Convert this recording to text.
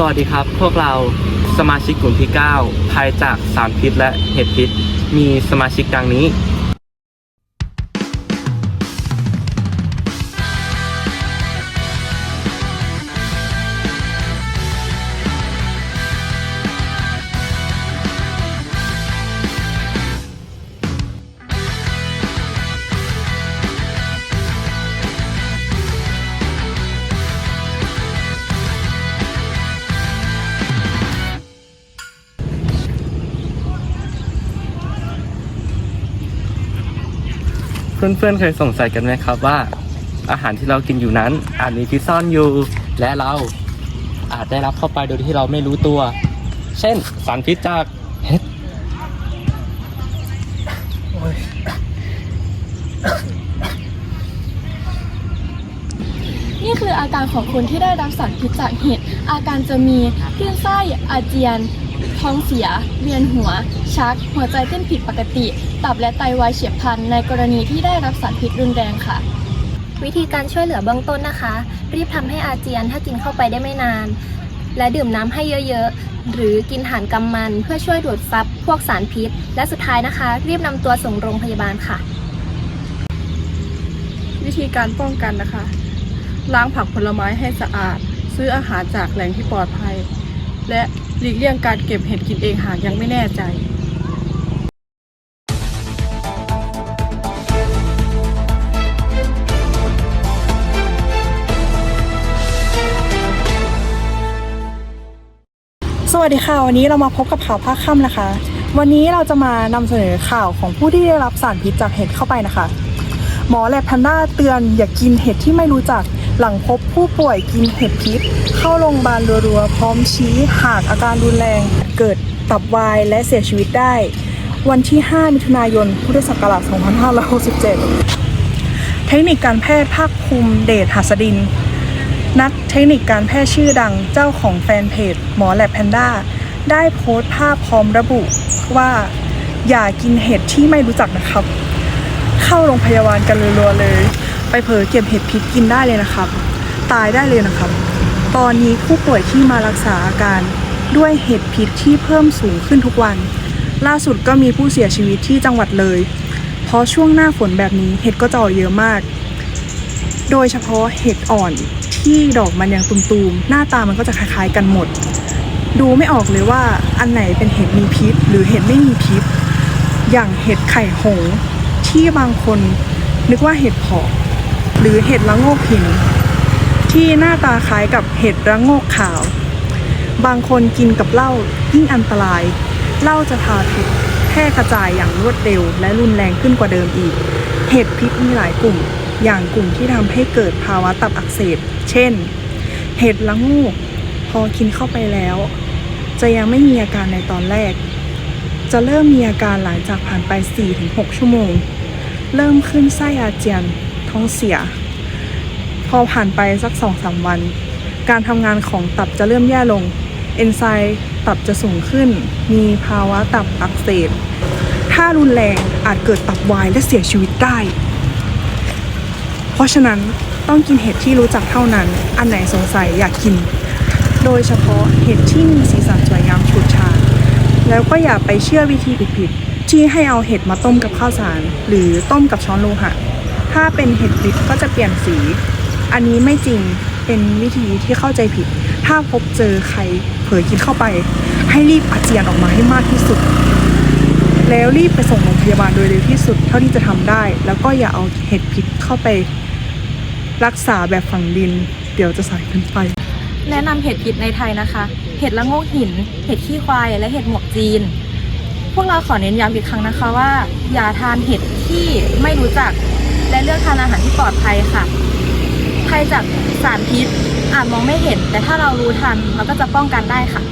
สวัสดีครับ พวกเราสมาชิกกลุ่มที่ 9 ภายจากสารพิษและเห็ดพิษ มีสมาชิกดังนี้ เพื่อนๆเคยสงสัยกันไหมครับว่า อาหารที่เรากินอยู่นั้นอาจมีพิษซ่อนอยู่ และเราอาจได้รับเข้าไปโดยที่เราไม่รู้ตัว เช่น สารพิษจากเห็ดนี่คืออาการของคนที่ได้รับสารพิษจากเห็ดอาการจะมีคลื่นไส้อาเจียน ท้องเสีย เวียนหัว ชัก หัวใจเต้นผิดปกติ ตับและไตวายเฉียบพลัน ในกรณีที่ได้รับสารพิษรุนแรงค่ะ วิธีการช่วยเหลือเบื้องต้นนะคะ รีบทำให้อาเจียนถ้ากินเข้าไปได้ไม่นาน และดื่มน้ำให้เยอะๆ หรือกินอาหารกำมันเพื่อช่วยดูดซับพวกสารพิษ และสุดท้ายนะคะ รีบนำตัวส่งโรงพยาบาลค่ะ วิธีการป้องกันนะคะ ล้างผักผลไม้ให้สะอาด ซื้ออาหารจากแหล่งที่ปลอดภัย และ หลีกเลี่ยงการเก็บเห็ดกินเองหากยังไม่แน่ใจสวัสดีค่ะ วันนี้เรามาพบกับข่าวภาคค่ำนะคะ วันนี้เราจะมานำเสนอข่าวของผู้ที่ได้รับสารพิษจากเห็ดเข้าไปนะคะ หมอแลบแพนด้าเตือนอย่ากกินเห็ดที่ไม่รู้จัก หลังพบผู้ป่วยกินเห็ดพิษ เข้าโรงพยาบาลรัวๆ พร้อมชี้หากอาการรุนแรง เกิดตับวายและเสียชีวิตได้ วันที่ 5 มิถุนายน พุทธศักราช 2567 เทคนิคการแพทย์ภาคภูมิเดชหัสดิน นักเทคนิคการแพทย์ชื่อดังเจ้าของแฟนเพจ หมอแลบแพนด้า ได้โพสต์ภาพพร้อมระบุว่าอย่ากินเห็ดที่ไม่รู้จักนะครับ เข้าโรงพยาบาลกันรัวๆเลย ไปเผลอเก็บเห็ดพิษกินได้เลยนะครับ ตายได้เลยนะครับ ตอนนี้ผู้ป่วยที่มารักษาอาการด้วยเห็ดพิษที่เพิ่มสูงขึ้นทุกวัน ล่าสุดก็มีผู้เสียชีวิตที่จังหวัดเลย เพราะช่วงหน้าฝนแบบนี้เห็ดก็จะออกเยอะมาก โดยเฉพาะเห็ดอ่อนที่ดอกมันยังตุมๆ หน้าตามันก็จะคล้ายๆกันหมด ดูไม่ออกเลยว่าอันไหนเป็นเห็ดมีพิษ หรือเห็ดไม่มีพิษ อย่างเห็ดไข่หงที่บางคนนึกว่าเห็ดเพาะ หรือเห็ดละโงกหิน ที่หน้าตาคล้ายกับเห็ดระโงกขาว บางคนกินกับเหล้ายิ่งอันตรายเหล้าจะพาพิษแพร่กระจายอย่างรวดเร็ว และรุนแรงขึ้นกว่าเดิมอีก เห็ดพิษมีหลายกลุ่ม อย่างกลุ่มที่ทำให้เกิดภาวะตับอักเสบ เช่น เห็ดละโงูกพอกินเข้าไปแล้ว จะยังไม่มีอาการในตอนแรก จะเริ่มมีอาการหลังจากผ่านไป 4-6 ชั่วโมง เริ่มขึ้นไส้อาเจียน ท้องเสีย พอผ่านไปสัก2-3วัน การทำงานของตับจะเริ่มแย่ลง เอนไซม์ตับจะสูงขึ้น มีภาวะตับอักเสบ ถ้ารุนแรงอาจเกิดตับวายและเสียชีวิตได้ เพราะฉะนั้นต้องกินเห็ดที่รู้จักเท่านั้น อันไหนสงสัยอยากกิน โดยเฉพาะเห็ดที่มีสีสันสวยงามฉูดฉาดแล้วก็อย่าไปเชื่อวิธีผิดๆที่ให้เอาเห็ดมาต้มกับข้าวสาร หรือต้มกับช้อนโลหะ ถ้าเป็นเห็ดดิบก็จะเปลี่ยนสี อันนี้ไม่จริงเป็นวิธีที่เข้าใจผิด ถ้าพบเจอใครเผลอกินเข้าไป ให้รีบอาเจียนออกมาให้มากที่สุด แล้วรีบไปส่งโรงพยาบาลโดยเร็วที่สุดเท่าที่จะทำได้ แล้วก็อย่าเอาเห็ดพิษเข้าไป รักษาแบบฝังดิน เดี๋ยวจะสายเกินไป แนะนำเห็ดพิษในไทยนะคะ เห็ดละโงกหิน เห็ดขี้ควาย และเห็ดหมวกจีน พวกเราขอเน้นย้ำอีกครั้งนะคะว่า อย่าทานเห็ดที่ไม่รู้จัก และเลือกทานอาหารที่ปลอดภัยค่ะภัยจากสารพิษอาจมองไม่เห็น แต่ถ้าเรารู้ทันเราก็จะป้องกันได้ค่ะ